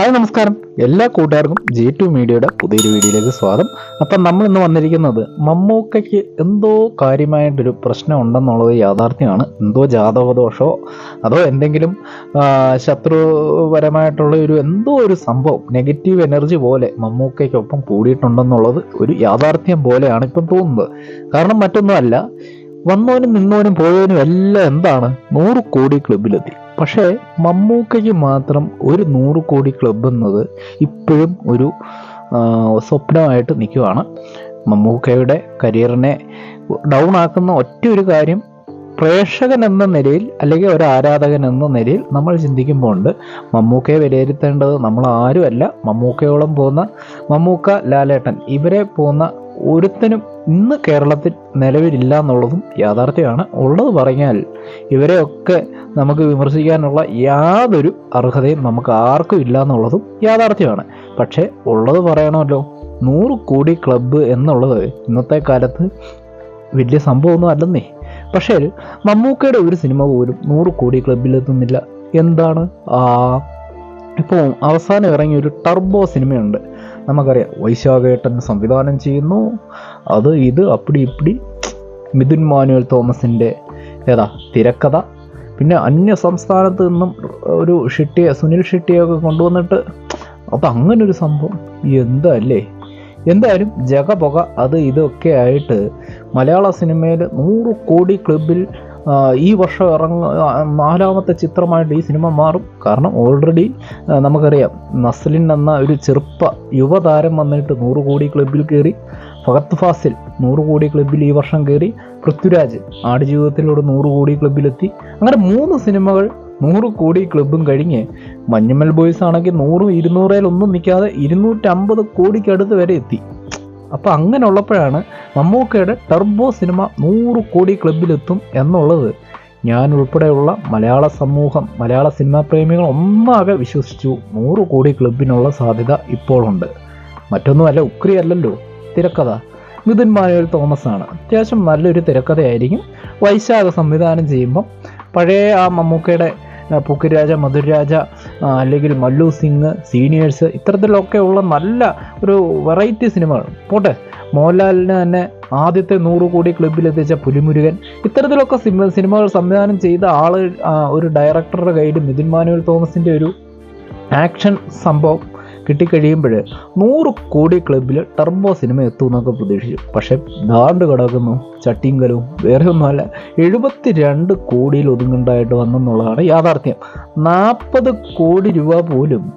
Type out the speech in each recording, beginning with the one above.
Hi നമസ്കാരം. എല്ലാ കൂട്ടുകാർക്കും ജി ടു മീഡിയയുടെ പുതിയൊരു വീഡിയോയിലേക്ക് സ്വാഗതം. അപ്പം നമ്മൾ ഇന്ന് വന്നിരിക്കുന്നത് മമ്മൂക്കയ്ക്ക് എന്തോ കാര്യമായിട്ടൊരു പ്രശ്നം ഉണ്ടെന്നുള്ളത് യാഥാർത്ഥ്യമാണ്. എന്തോ ജാതകദോഷമോ അതോ എന്തെങ്കിലും ശത്രുപരമായിട്ടുള്ള ഒരു എന്തോ ഒരു സംഭവം നെഗറ്റീവ് എനർജി പോലെ മമ്മൂക്കയ്ക്കൊപ്പം കൂടിയിട്ടുണ്ടെന്നുള്ളത് ഒരു യാഥാർത്ഥ്യം പോലെയാണ് ഇപ്പം തോന്നുന്നത്. കാരണം മറ്റൊന്നുമല്ല വന്നവനും നിന്നവനും പോയവനും എല്ലാം എന്താണ്? നൂറ് കോടി ക്ലബിലെത്തി പക്ഷേ മമ്മൂക്കയ്ക്ക് മാത്രം ഒരു നൂറ് കോടി ക്ലബ് എന്നത് ഇപ്പോഴും ഒരു സ്വപ്നമായിട്ട് നിൽക്കുവാണ് മമ്മൂക്കയുടെ കരിയറിനെ ഡൗൺ ആക്കുന്ന ഒറ്റ ഒരു കാര്യം പ്രേക്ഷകൻ എന്ന നിലയിൽ അല്ലെങ്കിൽ ഒരു ആരാധകൻ എന്ന നിലയിൽ നമ്മൾ ചിന്തിക്കുമ്പോൾ ഉണ്ട് മമ്മൂക്കയെ വിലയിരുത്തേണ്ടത് നമ്മൾ ആരുമല്ല മമ്മൂക്കയോളം പോകുന്ന മമ്മൂക്ക ലാലേട്ടൻ ഇവരെ പോകുന്ന ഒരുത്തനും ഇന്ന് കേരളത്തിൽ നിലവിലില്ല എന്നുള്ളതും യാഥാർത്ഥ്യമാണ്. ഉള്ളത് പറഞ്ഞാൽ ഇവരെയൊക്കെ നമുക്ക് വിമർശിക്കാനുള്ള യാതൊരു അർഹതയും നമുക്ക് ആർക്കും ഇല്ല എന്നുള്ളതും യാഥാർത്ഥ്യമാണ്. പക്ഷേ ഉള്ളത് പറയണമല്ലോ. നൂറ് കോടി ക്ലബ്ബ് എന്നുള്ളത് ഇന്നത്തെ കാലത്ത് വലിയ സംഭവമൊന്നും അല്ലെന്നേ. പക്ഷേ മമ്മൂക്കയുടെ ഒരു സിനിമ പോലും നൂറ് കോടി ക്ലബിലെത്തുന്നില്ല എന്താണ്? ആ ഇപ്പോൾ അവസാനം ഇറങ്ങിയ ഒരു ടർബോ സിനിമയുണ്ട്. നമുക്കറിയാം വൈശാഖേട്ടൻ സംവിധാനം ചെയ്യുന്നു. അത് ഇത് അപ്പടി ഇപ്പടി മിഥുൻ മാനുവൽ തോമസിന്റെ ഏതാ തിരക്കഥ. പിന്നെ അന്യ സംസ്ഥാനത്ത് നിന്നും ഒരു ഷെട്ടിയെ സുനിൽ ഷെട്ടിയൊക്കെ കൊണ്ടുവന്നിട്ട് അപ്പം അങ്ങനെ ഒരു സംഭവം. എന്താ അല്ലേ എന്തായാലും ജഗപൊക അത് ഇതൊക്കെ ആയിട്ട് മലയാള സിനിമയിൽ നൂറ് കോടി ക്ലബിൽ ഈ വർഷം ഇറങ്ങ നാലാമത്തെ ചിത്രമായിട്ട് ഈ സിനിമ മാറും. കാരണം ഓൾറെഡി നമുക്കറിയാം നസ്ലിൻ എന്ന ഒരു ചെറുപ്പ യുവതാരം വന്നിട്ട് നൂറ് കോടി ക്ലബിൽ കയറി ഫഹത്ത് ഫാസിൽ നൂറ് കോടി ക്ലബിൽ ഈ വർഷം കയറി പൃഥ്വിരാജ് ആടുജീവിതത്തിലൂടെ നൂറ് കോടി ക്ലബിലെത്തി അങ്ങനെ മൂന്ന് സിനിമകൾ നൂറ് കോടി ക്ലബും കഴിഞ്ഞ് മഞ്ഞുമൽ ബോയ്സ് ആണെങ്കിൽ നൂറും ഇരുന്നൂറിലൊന്നും നിൽക്കാതെ ഇരുന്നൂറ്റമ്പത് കോടിക്കടുത്ത് വരെ എത്തി. അപ്പോൾ അങ്ങനെ ഉള്ളപ്പോഴാണ് മമ്മൂക്കയുടെ ടർബോ സിനിമ നൂറ് കോടി ക്ലബിലെത്തും എന്നുള്ളത്. ഞാൻ ഉൾപ്പെടെയുള്ള മലയാള സമൂഹം മലയാള സിനിമാ പ്രേമികൾ ഒന്നാകെ വിശ്വസിച്ചു നൂറ് കോടി ക്ലബിനുള്ള സാധ്യത ഇപ്പോഴുണ്ട്. മറ്റൊന്നുമല്ല ഉക്രി അല്ലല്ലോ തിരക്കഥ. മിഥുൻ മാനുവൽ തോമസ് ആണ് അത്യാവശ്യം നല്ലൊരു തിരക്കഥയായിരിക്കും. വൈശാഖ സംവിധാനം ചെയ്യുമ്പം പഴയ ആ മമ്മൂക്കയുടെ പൂക്കിരാജ മധുരരാജ അല്ലെങ്കിൽ മല്ലു സിംഗ് സീനിയേഴ്സ് ഇത്തരത്തിലൊക്കെ ഉള്ള നല്ല ഒരു വെറൈറ്റി സിനിമകൾ. പോട്ടെ മോഹൻലാലിന് തന്നെ ആദ്യത്തെ നൂറ് കോടി ക്ലബിലെത്തിച്ച പുലിമുരുകൻ. ഇത്തരത്തിലൊക്കെ സിനിമ സിനിമകൾ സംവിധാനം ചെയ്ത ആൾ ഒരു ഡയറക്ടറുടെ കയ്യിൽ മിഥുൻ മാനുവൽ തോമസിന്റെ ഒരു ആക്ഷൻ സംഭവം. കിട്ടിക്കഴിയുമ്പോൾ നൂറ് കോടി ക്ലബിൽ ടർബോ സിനിമ എത്തും എന്നൊക്കെ പ്രതീക്ഷിച്ചു. പക്ഷെ ദാണ്ട് കിടക്കുന്നു. ചട്ടിങ്കലും വേറെ ഒന്നുമല്ല എഴുപത്തി രണ്ട് കോടിയിൽ ഒതുങ്ങുണ്ടായിട്ട് വന്നെന്നുള്ളതാണ് യാഥാർത്ഥ്യം. നാൽപ്പത് കോടി രൂപ പോലും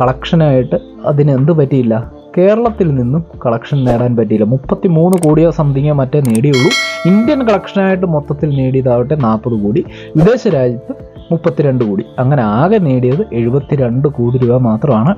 കളക്ഷനായിട്ട് അതിന് എന്ത് പറ്റിയില്ല. കേരളത്തിൽ നിന്നും കളക്ഷൻ നേടാൻ പറ്റിയില്ല. മുപ്പത്തി മൂന്ന് കോടിയോ സംതിങ്ങോ മറ്റേ നേടിയുള്ളൂ. ഇന്ത്യൻ കളക്ഷനായിട്ട് മൊത്തത്തിൽ നേടിയതാവട്ടെ നാൽപ്പത് കോടി. വിദേശ രാജ്യത്ത് മുപ്പത്തിരണ്ട് കോടി. അങ്ങനെ ആകെ നേടിയത് എഴുപത്തിരണ്ട് കോടി രൂപ മാത്രമാണ്.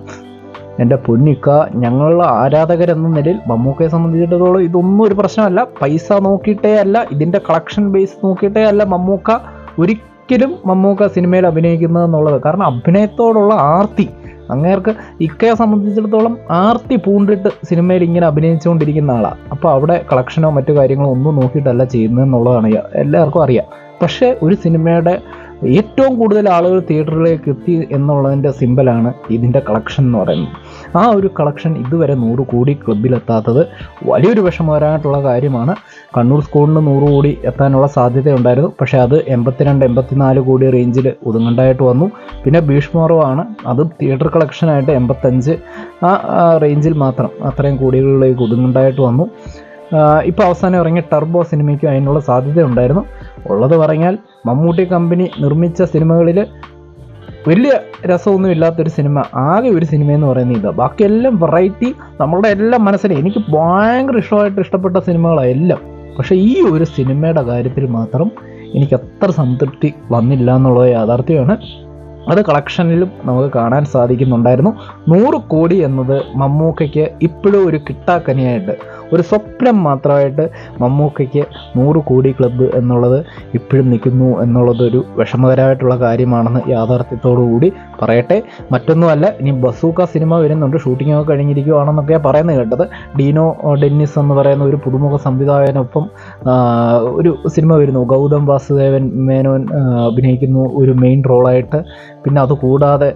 എന്റെ പൊന്നിക്ക ഞങ്ങളുടെ ആരാധകരെന്ന നിലയിൽ മമ്മൂക്കയെ സംബന്ധിച്ചിടത്തോളം ഇതൊന്നും ഒരു പ്രശ്നമല്ല. പൈസ നോക്കിയിട്ടേ അല്ല ഇതിന്റെ കളക്ഷൻ ബേസ് നോക്കിയിട്ടേ അല്ല മമ്മൂക്ക ഒരിക്കലും മമ്മൂക്ക സിനിമയിൽ അഭിനയിക്കുന്നത് എന്നുള്ളത്. കാരണം അഭിനയത്തോടുള്ള ആർത്തി അങ്ങേർക്ക് ഇക്കയെ സംബന്ധിച്ചിടത്തോളം ആർത്തി പൂണ്ടിട്ട് സിനിമയിൽ ഇങ്ങനെ അഭിനയിച്ചുകൊണ്ടിരിക്കുന്ന ആളാണ് അപ്പോൾ അവിടെ കളക്ഷനോ മറ്റു കാര്യങ്ങളോ ഒന്നും നോക്കിയിട്ടല്ല ചെയ്യുന്നതെന്നുള്ളതാണ് എന്നുള്ളതാണ് എല്ലാവർക്കും അറിയാം. പക്ഷേ ഒരു സിനിമയുടെ ഏറ്റവും കൂടുതൽ ആളുകൾ തിയേറ്ററിലേക്ക് എത്തി എന്നുള്ളതിന്റെ സിമ്പലാണ് ഇതിന്റെ കളക്ഷൻ എന്ന് പറയുന്നത്. ആ ഒരു കളക്ഷൻ ഇതുവരെ നൂറ് കോടി ക്ലബിലെത്താത്തത് വലിയൊരു വിഷമകരമായിട്ടുള്ള കാര്യമാണ്. കണ്ണൂർ സ്കൂളിന് നൂറ് കോടി എത്താനുള്ള സാധ്യതയുണ്ടായിരുന്നു. പക്ഷേ അത് എൺപത്തിരണ്ട് എൺപത്തിനാല് കോടി റേഞ്ചിൽ ഒതുങ്ങണ്ടായിട്ട് വന്നു. പിന്നെ ഭീഷ്മറുവാണ് അതും തിയേറ്റർ കളക്ഷനായിട്ട് എൺപത്തഞ്ച് ആ റേഞ്ചിൽ മാത്രം അത്രയും കോടികളിലേക്ക് ഒതുങ്ങണ്ടായിട്ട് വന്നു. ഇപ്പോൾ അവസാനം ഇറങ്ങിയ ടർബോ സിനിമയ്ക്കും അതിനുള്ള സാധ്യത ഉണ്ടായിരുന്നു. ഉള്ളത് പറഞ്ഞാൽ മമ്മൂട്ടി കമ്പനി നിർമ്മിച്ച സിനിമകളിൽ വലിയ രസമൊന്നും ഇല്ലാത്തൊരു സിനിമ ആകെ ഒരു സിനിമ എന്ന് പറയുന്നത് ഇതാണ് ബാക്കിയെല്ലാം വെറൈറ്റി നമ്മളുടെ എല്ലാം മനസ്സിലെ എനിക്ക് ഭയങ്കര ഇഷ്ടമായിട്ട് ഇഷ്ടപ്പെട്ട സിനിമകളാണ് എല്ലാം. പക്ഷേ ഈ ഒരു സിനിമയുടെ കാര്യത്തിൽ മാത്രം എനിക്ക് അത്ര സംതൃപ്തി വന്നില്ല എന്നുള്ളത് യാഥാർത്ഥ്യമാണ്. അത് കളക്ഷനിലും നമുക്ക് കാണാൻ സാധിക്കുന്നുണ്ടായിരുന്നു. നൂറ് കോടി എന്നത് മമ്മൂക്കയ്ക്ക് ഇപ്പോഴും ഒരു കിട്ടാക്കനിയായിട്ട് ഒരു സ്വപ്നം മാത്രമായിട്ട് മമ്മൂക്കയ്ക്ക് നൂറ് കോടി ക്ലബ്ബ് എന്നുള്ളത് ഇപ്പോഴും നിൽക്കുന്നു എന്നുള്ളതൊരു വിഷമകരമായിട്ടുള്ള കാര്യമാണെന്ന് യാഥാർത്ഥ്യത്തോടു കൂടി പറയട്ടെ. മറ്റൊന്നുമല്ല ഇനി ബസൂക്ക സിനിമ വരുന്നുണ്ട്. ഷൂട്ടിംഗ് ഒക്കെ കഴിഞ്ഞിരിക്കുവാണെന്നൊക്കെയാണ് പറയുന്നത് കേട്ടത്. ഡീനോ ഡെന്നിസ് എന്ന് പറയുന്ന ഒരു പുതുമുഖ സംവിധായകനൊപ്പം ഒരു സിനിമ വരുന്നു. ഗൗതം വാസുദേവൻ മേനോൻ അഭിനയിക്കുന്നു ഒരു മെയിൻ റോളായിട്ട് പിന്നെ അതുകൂടാതെ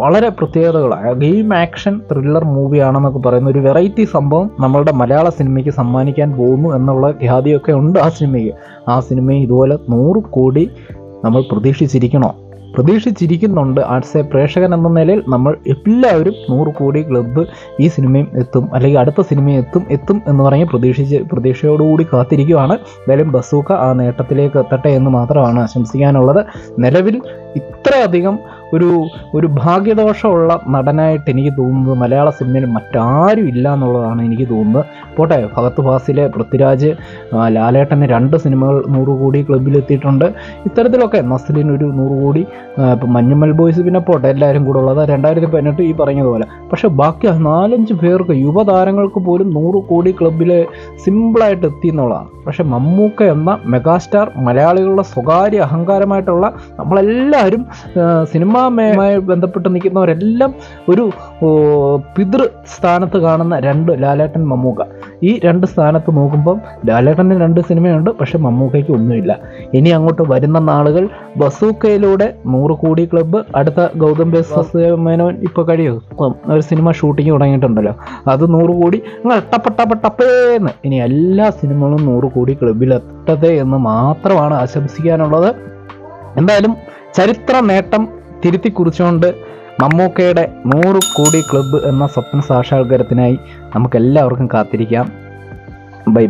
വളരെ പ്രത്യേകതകളായ ഗെയിം ആക്ഷൻ ത്രില്ലർ മൂവിയാണെന്നൊക്കെ പറയുന്ന ഒരു വെറൈറ്റി സംഭവം നമ്മളുടെ മലയാള സിനിമയ്ക്ക് സമ്മാനിക്കാൻ പോകുന്നു എന്നുള്ള ഖ്യാതിയൊക്കെ ഉണ്ട് ആ സിനിമയ്ക്ക്. ആ സിനിമയെ ഇതുപോലെ നൂറ് കോടി നമ്മൾ പ്രതീക്ഷിച്ചിരിക്കണോ? പ്രതീക്ഷിച്ചിരിക്കുന്നുണ്ട്. ആർട്സ് എ പ്രേക്ഷകൻ എന്ന നിലയിൽ നമ്മൾ എല്ലാവരും നൂറ് കോടി ക്ലബ്ബ് ഈ സിനിമയും എത്തും അല്ലെങ്കിൽ അടുത്ത സിനിമയും എത്തും എത്തും എന്ന് പറഞ്ഞ് പ്രതീക്ഷിച്ച് പ്രതീക്ഷയോടുകൂടി കാത്തിരിക്കുവാണ് എന്തായാലും ബസൂക്ക ആ നേട്ടത്തിലേക്ക് എത്തട്ടെ എന്ന് മാത്രമാണ് ആശംസിക്കാനുള്ളത്. നിലവിൽ ഇത്രയധികം ഒരു ഒരു ഭാഗ്യദോഷമുള്ള നടനായിട്ട് എനിക്ക് തോന്നുന്നത് മലയാള സിനിമയിൽ മറ്റാരും ഇല്ല എന്നുള്ളതാണ് എനിക്ക് തോന്നുന്നത്. പോട്ടെ ഭഗത്ത് ഫാസിലെ പൃഥ്വിരാജ് ലാലേട്ടന് രണ്ട് സിനിമകൾ നൂറ് കോടി ക്ലബിലെത്തിയിട്ടുണ്ട് ഇത്തരത്തിലൊക്കെ നസ്ലിൻ ഒരു നൂറ് കോടി ഇപ്പം മഞ്ഞുമൽ ബോയ്സ് പിന്നെ പോട്ടെ എല്ലാവരും കൂടെ ഉള്ളത്. രണ്ടായിരത്തി പതിനെട്ട് ഈ പറഞ്ഞതുപോലെ. പക്ഷേ ബാക്കി നാലഞ്ച് പേർക്ക് യുവതാരങ്ങൾക്ക് പോലും നൂറ് കോടി ക്ലബിൽ സിമ്പിളായിട്ട് എത്തി എന്നുള്ളതാണ്. പക്ഷേ മമ്മൂക്ക എന്ന മെഗാസ്റ്റാർ മലയാളികളുടെ സ്വകാര്യ അഹങ്കാരമായിട്ടുള്ള നമ്മളെല്ലാവരും ആ, സിനിമാമയമായി ബന്ധപ്പെട്ട് നിൽക്കുന്നവരെല്ലാം ഒരു പിതൃ സ്ഥാനത്ത് കാണുന്ന രണ്ട് ലാലേട്ടൻ മമ്മൂക്ക. ഈ രണ്ട് സ്ഥാനത്ത് നോക്കുമ്പം ലാലേട്ടന് രണ്ട് സിനിമയുണ്ട് പക്ഷെ മമ്മൂക്കയ്ക്ക് ഒന്നുമില്ല. ഇനി അങ്ങോട്ട് വരുന്ന നാളുകൾ ബസൂക്കയിലൂടെ നൂറ് കോടി ക്ലബ്ബ് അടുത്ത ഗൗതം ബേസ് മേനോൻ ഇപ്പോൾ കഴിയും. ഒരു സിനിമ ഷൂട്ടിങ് തുടങ്ങിയിട്ടുണ്ടല്ലോ. അത് നൂറ് കോടി നിങ്ങൾ ടപ്പട്ടപ്പട്ടപ്പേന്ന് ഇനി എല്ലാ സിനിമകളും നൂറ് കോടി ക്ലബിലെത്തതേ എന്ന് മാത്രമാണ് ആശംസിക്കാനുള്ളത്. എന്തായാലും ചരിത്ര നേട്ടം തിരുത്തി കുറിച്ചുകൊണ്ട് മമ്മൂക്കയുടെ നൂറ് കോടി ക്ലബ്ബ് എന്ന സ്വപ്ന സാക്ഷാത്കാരത്തിനായി നമുക്ക് എല്ലാവർക്കും കാത്തിരിക്കാം. Bye bye.